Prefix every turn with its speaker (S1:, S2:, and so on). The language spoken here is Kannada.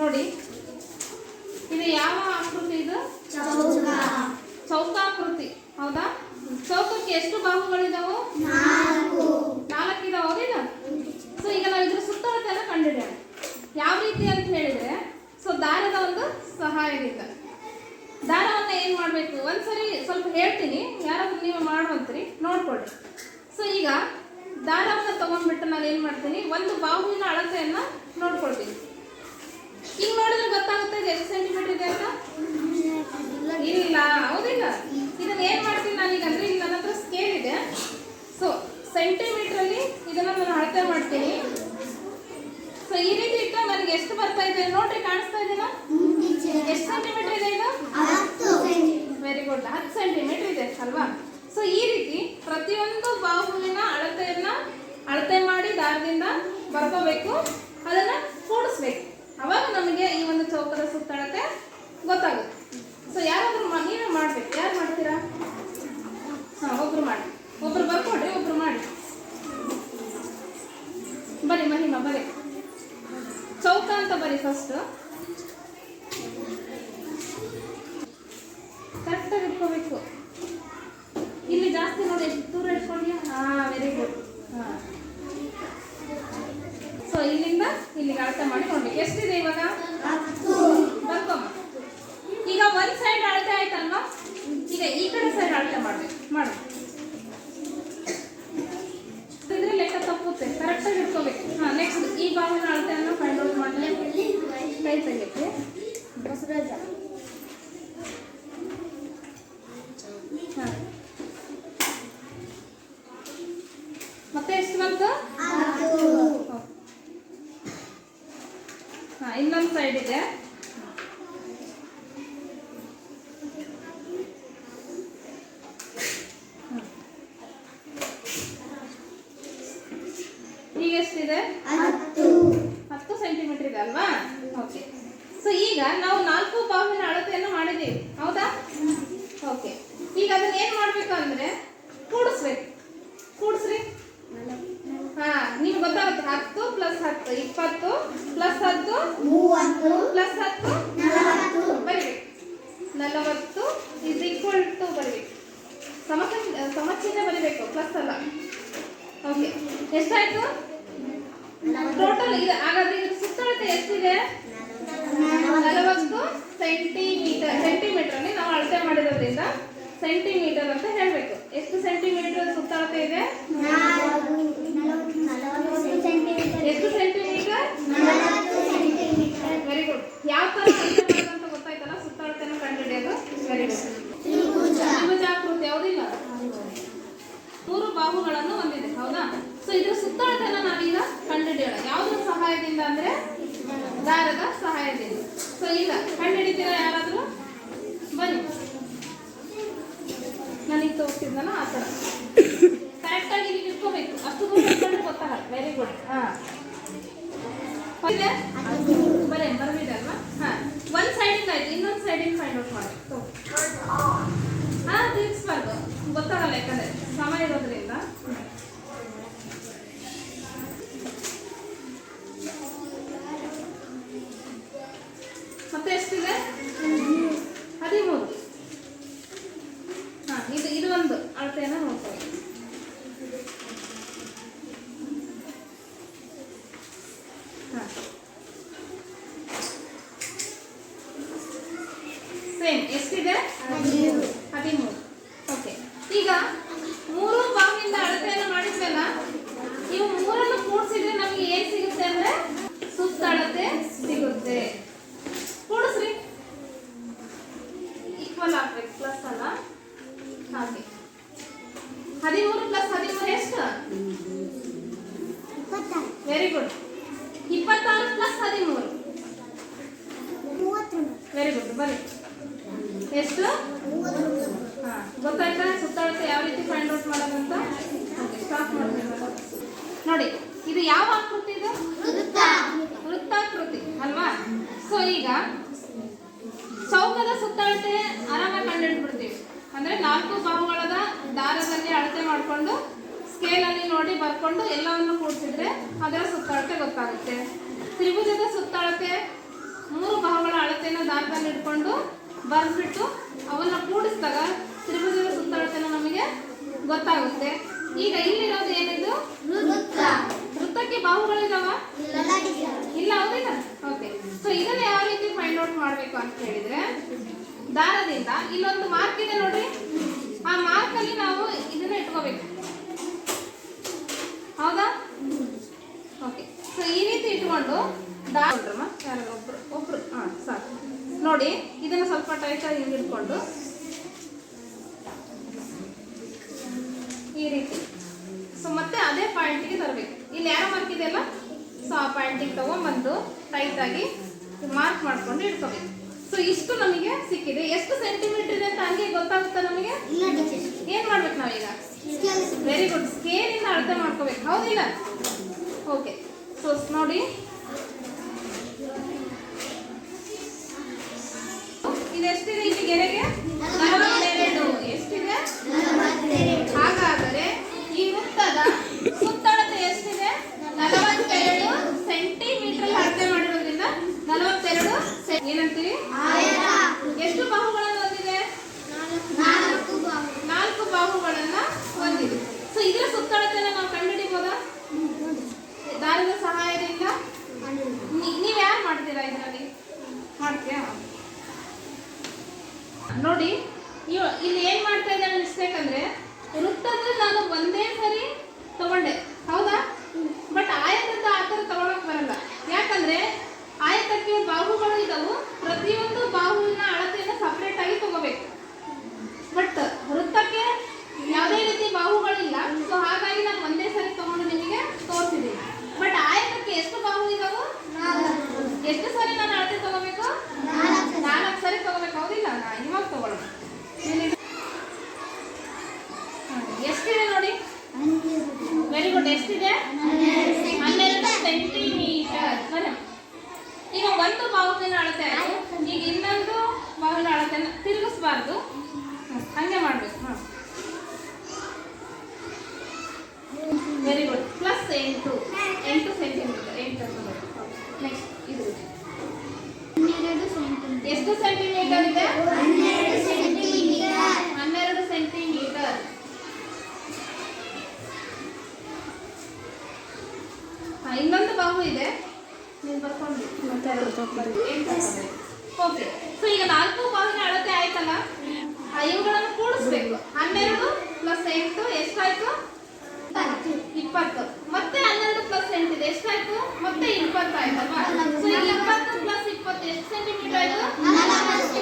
S1: ನೋಡಿ. ಇದು ಯಾವ ಆಕೃತಿ ಇದು? ಚೌಕಾಕೃತಿ ಹೌದಾ? ಚೌಕಕ್ಕೆ ಎಷ್ಟು ಬಾಹುಗಳಿದಾವು? ನಾಲ್ಕು. ಇದಾವ ಹೋಗಿಲ್ಲ ಸೊ ಈಗ ನಾವು ಇದ್ರ ಸುತ್ತಳತೆಯನ್ನು ಕಂಡಿದ್ದೇವೆ ಯಾವ ರೀತಿ ಅಂತ ಹೇಳಿದ್ರೆ ಸೊ ದಾರದ ಒಂದು ಸಹಾಯದಿಂದ. ದಾರವನ್ನು ಏನು ಮಾಡಬೇಕು? ಒಂದ್ಸರಿ ಸ್ವಲ್ಪ ಹೇಳ್ತೀನಿ. ಯಾರಾದ್ರೂ ನೀವು ಮಾಡುವಂತ್ರಿ ನೋಡ್ಕೊಳ್ರಿ ಸೊ ಈಗ ದಾರವನ್ನು ತಗೊಂಡ್ಬಿಟ್ಟು ನಾನು ಏನು ಮಾಡ್ತೀನಿ? ಒಂದು ಬಾಹುವಿನ ಅಳತೆಯನ್ನು ನೋಡ್ಕೊಳ್ತೀನಿ. ಈಗ ನೋಡಿದ್ರೆ ಗೊತ್ತಾಗುತ್ತೆ ಇದೆ ಎಷ್ಟು ಸೆಂಟಿಮೀಟರ್ ಇದೆ ಅಂತ? ಇಲ್ಲ ಹೌದಿಲ್ಲ. ಇದನ್ನ ಏನ್ ಮಾಡ್ತೀನಿ ನಾನೀಗ ಅಂದ್ರೆ ಇಲ್ಲಿ ನನ್ನ ಹತ್ರ ಸ್ಕೇಲ್ ಇದೆ. ಸೊ ಸೆಂಟಿಮೀಟರ್ ಅಲ್ಲಿ ಇದನ್ನ ನಾನು ಅಳತೆ ಮಾಡ್ತೀನಿ. ಸೊ ಈ ರೀತಿ ಇಟ್ಟ ನನಗೆ ಎಷ್ಟು ಬರ್ತಾ ಇದೆ? ನೋಡ್ರಿ ಕಾಣಿಸ್ತಾ ಇದೆಯಾ ಎಷ್ಟು ಸೆಂಟಿಮೀಟರ್ ಇದೆ ಈಗ? ವೆರಿ ಗುಡ್ ಹತ್ತು ಸೆಂಟಿಮೀಟರ್ ಇದೆ ಅಲ್ವಾ? ಸೊ ಈ ರೀತಿ ಪ್ರತಿಯೊಂದು ಬಾಹುವಿನ ಅಳತೆಯನ್ನ ಅಳತೆ ಮಾಡಿ ದಾರದಿಂದ ಬರ್ಕೋಬೇಕು. ಅದನ್ನ ಕೂಡಿಸ್ಬೇಕು. ಅವಾಗ ನಮಗೆ ಈ ಒಂದು ಚೌಕದ ಸುತ್ತಳತೆ ಗೊತ್ತಾಗುತ್ತೆ. ಸೊ ಯಾರಾದ್ರೂ ನೀವೇ ಮಾಡ್ಬೇಕು. ಯಾರು ಮಾಡ್ತೀರಾ? ಹಾಂ ಒಬ್ರು ಮಾಡಿ. ಒಬ್ರು ಬರ್ಕೊಡ್ರಿ ಒಬ್ರು ಮಾಡಿ. ಬರಿ ಮಹಿಮಾ ಬರಿ ಚೌಕ ಅಂತ ಬರಿ ಫಸ್ಟ್ ಕರೆಕ್ಟಾಗಿ ಇಟ್ಕೋಬೇಕು. ಇಲ್ಲಿ ಜಾಸ್ತಿ ನೋಡಿ ಎಷ್ಟು ದೂರ ಇಟ್ಕೊಂಡ್ಯಾ? ಹಾ ವೆರಿ ಗುಡ್ ಹಾ ಸೊ ಇಲ್ಲಿಂದ ಇಲ್ಲಿಗೆ ಅಳತೆ ಮಾಡಿ ನೋಡ್ಬೇಕು ಎಷ್ಟಿದೆ ಇವಾಗ ಬರ್ಕೊಮ್ಮ ಈಗ ಒಂದ್ ಸೈಡ್ ಅಳತೆ ಆಯ್ತಲ್ವಾ ಈಗ ಈ ಕಡೆ ಸೈಡ್ ಅಳತೆ ಮಾಡ್ಬೇಕು. ಮಾಡು ಇದ್ರೆ ಲೆಕ್ಕ ತಪ್ಪುತ್ತೆ. ಕರೆಕ್ಟಾಗಿ ಇಟ್ಕೋಬೇಕು. ಹಾ ನೆಕ್ಸ್ಟ್ ಈ ಭಾಗನ ಅಳತೆಯನ್ನು ಫೈಂಡ್ ಔಟ್ ಮಾಡಿ ಕೈ ತೆಗಿಕ್ಕೆ ಹಾ. ಮತ್ತೆ ಎಷ್ಟು ಬಂತು ಹಾ ಇನ್ನೊಂದು ಸೈಡ್ ಇದೆ ಹ್ಮ್. ಈಗ ಎಷ್ಟಿದೆ ಹತ್ತು ಸೆಂಟಿಮೀಟರ್ ಇದೆ ಅಲ್ವಾ ಓಕೆ ಸೊ ಈಗ ನಾವು ನಾಲ್ಕು ಬಾವಿನ ಅಳತೆಯನ್ನು ಮಾಡಿದ್ದೀವಿ ಹೌದಾ ಓಕೆ ಈಗ ಅದನ್ನ ಏನ್ ಮಾಡ್ಬೇಕು ಅಂದ್ರೆ ಕೂಡಿಸ್ಬೇಕು. ಕೂಡಿಸ್ರಿ. ಹಾ ನಿಮ್ಗೆ ಗೊತ್ತಾಗುತ್ತೆ ಹತ್ತು ಪ್ಲಸ್ ಹತ್ತು ಇಪ್ಪತ್ತು ಪ್ಲಸ್ ಹತ್ತು ಪ್ಲಸ್ ಹತ್ತು ಬರಿಬೇಕು. ನಲವತ್ತು ಇಸ್ ಈಕ್ವಲ್ ಟು ಬರಿಬೇಕು. ಸಮಸ್ಯೆ ಸಮಚಿಹ್ನೆ ಬರಿಬೇಕು ಪ್ಲಸ್ ಅಲ್ಲ. ಓಕೆ ಎಷ್ಟಾಯ್ತು? ಟೋಟಲ್ ಇದು. ಹಾಗಾದ್ರೆ ಇದ್ರ ಸುತ್ತಳತೆ ಎಷ್ಟಿದೆ? ನಲವತ್ತು. ಸೆಂಟಿಮೀಟರ್ ಸೆಂಟಿಮೀಟರ್ ನಾವು ಅಳತೆ ಮಾಡಿರೋದ್ರಿಂದ ಸೆಂಟಿಮೀಟರ್ ಅಂತ ಹೇಳ್ಬೇಕು. ಎಷ್ಟು ಸೆಂಟಿಮೀಟರ್ ಸುತ್ತಳತೆ ಇದೆ? ಎಷ್ಟು ಸೆಂಟಿಮೀಟರ್ ವೆರಿ ಗುಡ್ ಯಾವ ತರ ಅಂತ ಗೊತ್ತಾಯ್ತಲ್ಲ? ಸುತ್ತಳತೆನ ಕಂಡುಹಿಡಿಯೋದು ವೆರಿ ಗುಡ್ ತ್ರಿಭುಜಾಕೃತಿ ಯಾವುದಿಲ್ಲ ಮೂರು ಬಾಹುಗಳನ್ನು ಹೊಂದಿದೆ, ಹೌದಾ? ಸೊ ಇದ್ರ ಸುತ್ತಳತೆನ ನಾವೀಗ ಕಂಡುಹಿಡಿಯೋಣ. ಯಾವುದ್ರ ಸಹಾಯದಿಂದ ಅಂದ್ರೆ ದಾರದ ಸಹಾಯದಿಂದ. ಸೊ ಈಗ ಕಂಡುಹಿಡಿತೀರಾ ಯಾರಾದ್ರೂ? ಬನ್ನಿ. ನನಗೆ ತೋರಿಸಿದ್ನಲ್ಲ ಆ ಥರ. ಕರೆಕ್ಟಾಗಿ ಇಲ್ಲಿ ಇಟ್ಕೋಬೇಕು ಅಷ್ಟು ಗೊತ್ತಾಗಲ್ಲ ವೆರಿ ಗುಡ್ ಹಾ. ಬರೇ ಬರ್ಬಿದೆ ಅಲ್ವಾ? ಹಾ. ಒಂದು ಸೈಡಿಂದ ಆಯ್ತು. ಇನ್ನೊಂದ್ ಸೈಡಿಂದ ಫೈಂಡ್ ಔಟ್ ಮಾಡಿ. ಹಾ ತಿರ್ಗಿಸ್ಬಾರ್ದು ಗೊತ್ತಾಗಲ್ಲ ಯಾಕಂದರೆ. ಸಮ ಇರೋದ್ರಿಂದ ಮತ್ತೆ ಎಷ್ಟಿದೆ ಹದಿಮೂರು ಹಾ ಇದು ಇದು ಒಂದು ಅಳತೆಯನ್ನು ನೋಡ್ಕೊಳ್ಳಿ ಹಾ ಸೇಮ್ ಎಷ್ಟಿದೆ ಹದಿಮೂರು ಓಕೆ ಈಗ ಮೂರು ಬಾವಿಯಿಂದ ಅಳತೆಯನ್ನು ಮಾಡಿದ್ವಲ್ಲ ಇವು ಮೂರನ್ನು ಕೂಡಿಸಿದ್ರೆ ನಮಗೆ ಏನ್ ಸಿಗುತ್ತೆ ಅಂದ್ರೆ ಸುತ್ತಳತೆ ಸಿಗುತ್ತೆ ಕೂಡಿಸ್ರಿ ಈಕ್ವಲ್ ಆಗ್ಬೇಕು ಪ್ಲಸ್ ಅಲ್ಲ ಹಾಗೆ ಹದಿಮೂರು ಪ್ಲಸ್ ಹದಿಮೂರು ಎಷ್ಟು ವೆರಿ ಗುಡ್ ಇಪ್ಪತ್ತಾರು ಪ್ಲಸ್ ಹದಿಮೂರು. ವೆರಿ ಗುಡ್ ಬನ್ನಿ. ಎಷ್ಟು? ಹಾ. ಗೊತ್ತಾಯ್ತಾ? ಸುತ್ತಳತೆ ಯಾವ ರೀತಿ ಫೈಂಡ್ ಔಟ್ ಮಾಡೋದಂತ ಸ್ಟಾಪ್ ಮಾಡಬೇಕು. ನೋಡಿ, ಇದು ಯಾವ ಆಕೃತಿ ಇದು? ವೃತ್ತಾಕೃತಿ. ಅಲ್ವಾ? ಸೊ ಈಗ ಚೌಕದ ಸುತ್ತಳತೆ ಆರಾಮಾಗಿ ಬಿಡ್ತೀವಿ ಅಂದ್ರೆ ನಾಲ್ಕು ಬಾಹುಗಳದ ದಾರದಲ್ಲಿ ಅಳತೆ ಮಾಡಿಕೊಂಡು ಸ್ಕೇಲಲ್ಲಿ ನೋಡಿ ಬರ್ಕೊಂಡು ಎಲ್ಲವನ್ನು ಕೂಡಿಸಿದ್ರೆ ಅದರ ಸುತ್ತಳತೆ ಗೊತ್ತಾಗುತ್ತೆ. ತ್ರಿಭುಜದ ಸುತ್ತಳತೆ ಬರ್ದ್ಬಿಟ್ಟು ಅವನ್ನ ಕೂಡಿಸಿದಾಗ ತ್ರಿಭುಜದ ಸುತ್ತಳತೆನ ನಮಗೆ ಗೊತ್ತಾಗುತ್ತೆ. ಈಗ ಇಲ್ಲಿರೋದು ಏನಿದು? ವೃತ್ತಕ್ಕೆ ಬಾಹುಗಳಿದಾವ? ಇಲ್ಲ. ಹೌದಿಲ್ಲ ಓಕೆ ಸೊ ಇದನ್ನ ಯಾವ ರೀತಿ ಫೈಂಡ್ ಔಟ್ ಮಾಡಬೇಕು ಅಂತ ಹೇಳಿದ್ರೆ ದಾರದಿಂದ ಇಲ್ಲೊಂದು ಮಾರ್ಕ್ ಇದೆ ನೋಡ್ರಿ ಆ ಮಾರ್ಕ್ ಅಲ್ಲಿ ನಾವು ಇದನ್ನ ಇಟ್ಕೋಬೇಕು. ಹೌದಾ? ಓಕೆ ಸೊ ಈ ರೀತಿ ಇಟ್ಕೊಂಡು ದಾಟ್ರಮ್ಮ ಯಾರು ಒಬ್ರು? ಒಬ್ರು. ಹಾಂ ಸಾಕು. ನೋಡಿ ಇದನ್ನ ಸ್ವಲ್ಪ ಟೈಟಾಗಿ ಹಿಂಗೆ ಇಟ್ಕೊಂಡು ಈ ರೀತಿ. ಸೊ ಮತ್ತೆ ಅದೇ ಪಾಯಿಂಟಿಗೆ ತರಬೇಕು. ಇಲ್ಲಿ ಯಾರೋ ಮಾರ್ಕ್ ಇದೆಯಲ್ಲ ಸೊ ಆ ಪಾಯಿಂಟಿಗೆ ತಗೊಂಡ್ಬಂದು ಟೈಟಾಗಿ ಮಾರ್ಕ್ ಮಾಡ್ಕೊಂಡು ಇಟ್ಕೋಬೇಕು. ಸೊ ಇಷ್ಟು ನಮಗೆ ಸಿಕ್ಕಿದೆ. ಎಷ್ಟು ಸೆಂಟಿಮೀಟರ್ ಇದೆ ಅಂತ ಹಂಗೆ ಗೊತ್ತಾಗುತ್ತಾ ನಮಗೆ? ಏನು ಮಾಡ್ಬೇಕು ನಾವೀಗ? ವೆರಿ ಗುಡ್ ಸ್ಕೇಲ್ ಇಂದ ಅಳತೆ ಮಾಡ್ಕೋಬೇಕು. ಹೌದಿಲ್ಲ ಓಕೆ ಸೊ ನೋಡಿ. ಇದೆಷ್ಟಿದೆ ಇಲ್ಲಿ ಗೆರೆಗೆ ನಲವತ್ತೆರಡು ಎಷ್ಟಿದೆ ಹಾಗಾದರೆ ಈ ವೃತ್ತದ ಸುತ್ತಳತೆ ಎಷ್ಟಿದೆ ನಲವತ್ತೆರಡು ಸೆಂಟಿಮೀಟರ್ ಅಳತೆ ಮಾಡಿರೋದ್ರಿಂದ ನಲವತ್ತೆರಡು ಸೆ- ಏನಂತೀವಿ ಎಷ್ಟು ಬಾಹುಗಳನ್ನು ಹೊಂದಿದೆ ನಾಲ್ಕು ಬಾಹುಗಳನ್ನ ಹೊಂದಿದೆ ಸೊ ಇದರ ಸುತ್ತಳತೆನ ನಾವು ಕಂಡುಹಿಡಿಬೋದಾ ದಾರದ ಸಹಾಯದಿಂದ ನೀ- ನೀವ್ ಯಾರು ಮಾಡ್ತೀರಾ ಇದರಲ್ಲಿ ಮಾಡ್ತೀಯಾ ನೋಡಿ ಇವ- ಇಲ್ಲಿ ಏನ್ ಮಾಡ್ತಾ ಇದ್ದಾನೆ ಮಿಸ್ಟೇಕ್ ಅಂದ್ರೆ ವೃತ್ತದ ನಾನು ಒಂದೇ ಸರಿ ತಗೊಂಡೆ ಹೌದಾ ಬಟ್ ಆಯತದ ಆ ಥರ ತಗೊಳಕ್ ಬರಲ್ಲ ಯಾಕಂದ್ರೆ ಆಯತಕ್ಕೆ ಬಾಹುಗಳು ಇದಾವು ಪ್ರತಿಯೊಂದು ಬಾಹುವಿನ ಅಳತೆಯನ್ನು ಸಪ್ರೇಟ್ ಆಗಿ ತಗೋಬೇಕು ಬಟ್ ವೃತ್ತಕ್ಕೆ ಯಾವುದೇ ರೀತಿ ಬಾಹುಗಳಿಲ್ಲ ಸೊ ಹಾಗಾಗಿ ನಾನು ಒಂದೇ ಸರಿ ತಗೊಂಡು ನಿಮಗೆ ತೋರಿಸಿದ್ದೀನಿ ಬಟ್ ಆಯತಕ್ಕೆ ಎಷ್ಟು ಬಾಹು ಇದಾವು ಎಷ್ಟು ಸರಿ ನಾನು ಅಳತೆ ತಗೋಬೇಕು ನಾಲ್ಕು ಸರಿ ತಗೋಬೇಕು ಹೌದಿಲ್ಲ ನಾ ಇವಾಗ ತಗೊಳ್ಳೋಣ ಏನಿದೆ? ನೋಡಿ, ಎಷ್ಟಿದೆ ನೋಡಿ ವೆರಿ ಗುಡ್ ಎಷ್ಟಿದೆ ಹನ್ನೆರಡು ಸೆಂಟಿಮೀಟರ್ ಬನ್ನಿ. ಈಗ ಒಂದು ಬಾಹುವಿನ ಅಳತೆ ಆಯ್ತು ಈಗ ಇನ್ನೊಂದು ಬಾಹುವಿನ ಅಳತೆನ ತಿರುಗಿಸ್ಬಾರ್ದು ಹ್ಮ್, ಹಂಗೆ ಮಾಡ್ಬೇಕು ಹಾಂ ವೆರಿ ಗುಡ್ ಪ್ಲಸ್ ಎಂಟು ಎಂಟು ಸೆಂಟಿಮೀಟರ್ ಎಂಟು ನೆಕ್ಸ್ಟ್ ಇದು ಎಷ್ಟು ಸೆಂಟಿಮೀಟರ್ ಇದೆ? ಹನ್ನೆರಡು ಸೆಂಟಿಮೀಟರ್. ಇನ್ನೊಂದು ಬಾಹು ಇದೆ. ಬರ್ಕೊಂಡು. ಈಗ ನಾಲ್ಕು ಬಾಹುನ ಅಳತೆ ಆಯ್ತಲ್ಲ? ಇವುಗಳನ್ನು ಕೂಡಿಸ್ಬೇಕು. ಹನ್ನೆರಡು ಪ್ಲಸ್ ಎಂಟು ಎಷ್ಟಾಯ್ತು? ಇಪ್ಪತ್ತು. ಮತ್ತೆ ಹನ್ನೆರಡು ಪ್ಲಸ್ ಎಂಟಿದೆ ಎಷ್ಟಾಯ್ತು? ಮತ್ತೆ ಇಪ್ಪತ್ತು ಆಯ್ತಲ್ವಾ ಸೊ ಈಗ ಇಪ್ಪತ್ತು ಪ್ಲಸ್ సెంటీమీటర్